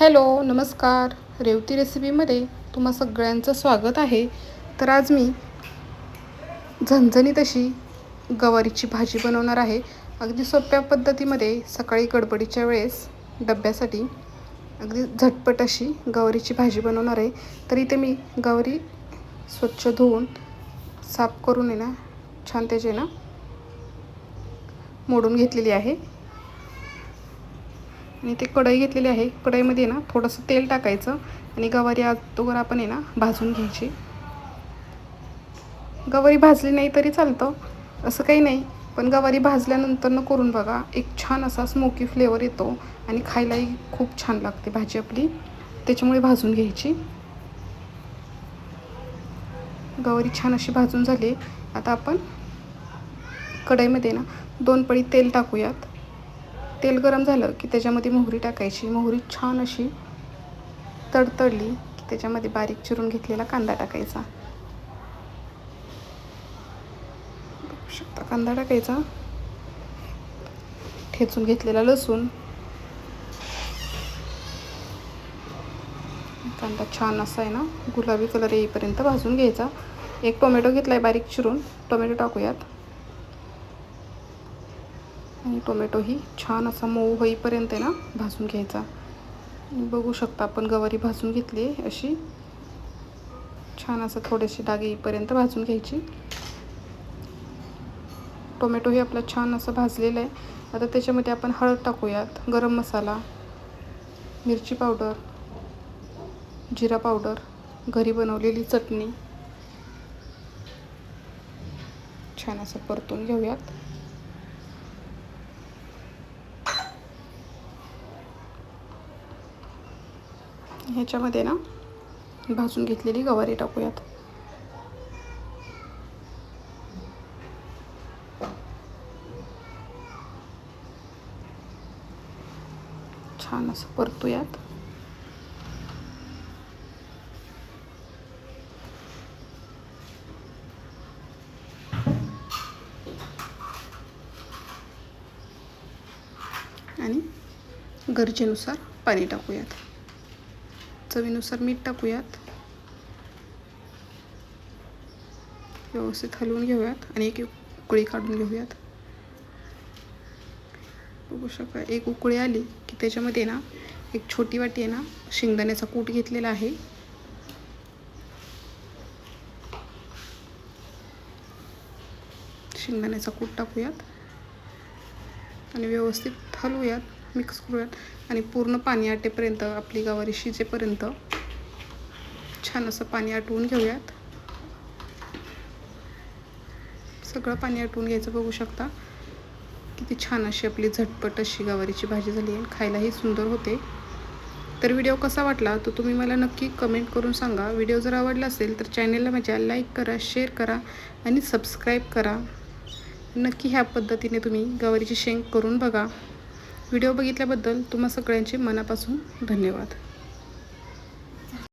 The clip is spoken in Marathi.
हॅलो नमस्कार. रेवती रेसिपीमध्ये तुम्हा सगळ्यांचं स्वागत आहे. तर आज मी झणझणीत अशी गवारीची भाजी बनवणार आहे. अगदी सोप्या पद्धतीमध्ये सकाळी गडबडीच्या वेळेस डब्यासाठी अगदी झटपट अशी गवारीची भाजी बनवणार आहे. तर इथे मी गवारी स्वच्छ धुवून साफ करून आहे ना छान त्याचे ना मोडून घेतलेली आहे. आणि ते कढई घेतलेली आहे. कढईमध्ये ना थोडंसं तेल टाकायचं आणि गवारी अगोदर आपण आहे ना भाजून घ्यायची. गवारी भाजली नाही तरी चालतं. असं काही नाही. पण गवारी भाजल्यानंतर न करून बघा एक छान असा स्मोकी फ्लेवर येतो आणि खायलाही खूप छान लागते भाजी आपली. त्याच्यामुळे भाजून घ्यायची. गवारी छान अशी भाजून झाली. आता आपण कढईमध्ये ना दोन पळी तेल टाकूयात. तेल गरम झालं की त्याच्यामध्ये मोहरी टाकायची. मोहरी छान अशी तडतडली की त्याच्यामध्ये बारीक चिरून घेतलेला कांदा टाकायचा. शकता कांदा टाकायचा. ठेचून घेतलेला लसूण. कांदा छान असा आहे ना गुलाबी कलर येईपर्यंत भाजून घ्यायचा. एक टोमॅटो घेतला आहे बारीक चिरून. टोमॅटो टाकूयात. आणि टोमॅटोही छान असा मऊ होईपर्यंत ना भाजून घ्यायचा. बघू शकता आपण गवारी भाजून घेतली आहे अशी. छान असं थोडेसे डाग येईपर्यंत भाजून घ्यायची. टोमॅटोही आपला छान असं भाजलेलं आहे. आता त्याच्यामध्ये आपण हळद टाकूयात गरम मसाला मिरची पावडर जिरा पावडर घरी बनवलेली चटणी. छान असं परतून घेऊयात. ह्याच्यामध्ये ना भाजून घेतलेली गवारी टाकूयात. छान असं परतूयात. आणि गरजेनुसार पाणी टाकूयात. चवीनुसार मीठ टाकूयात. व्यवस्थित हलवून घेऊयात आणि एक उकळी काढून घेऊयात. बघू शकता एक उकळी आली की त्याच्यामध्ये ना एक छोटी वाटी आहे ना शेंगदाण्याचा कूट घेतलेला आहे. शेंगदाण्याचा कूट टाकूयात आणि व्यवस्थित हलवूयात. मिक्स करूयात. आणि पूर्ण पाणी आटेपर्यंत आपली गवारी शिजेपर्यंत छान असं पाणी आटवून घेऊयात. सगळं पाणी आटवून घ्यायचं बघू शकता. किती छान अशी आपली झटपट अशी गवारीची भाजी झाली आहे. खायलाही सुंदर होते. तर व्हिडिओ कसा वाटला तो तुम्ही मला नक्की कमेंट करून सांगा. व्हिडिओ जर आवडला असेल तर चॅनेलला माझ्या लाईक करा शेअर करा आणि सबस्क्राईब करा. नक्की ह्या पद्धतीने तुम्ही गवारीची शेंग करून बघा. व्हिडिओ बघितल्याबद्दल तुम्हा सगळ्यांचे मनापासून धन्यवाद.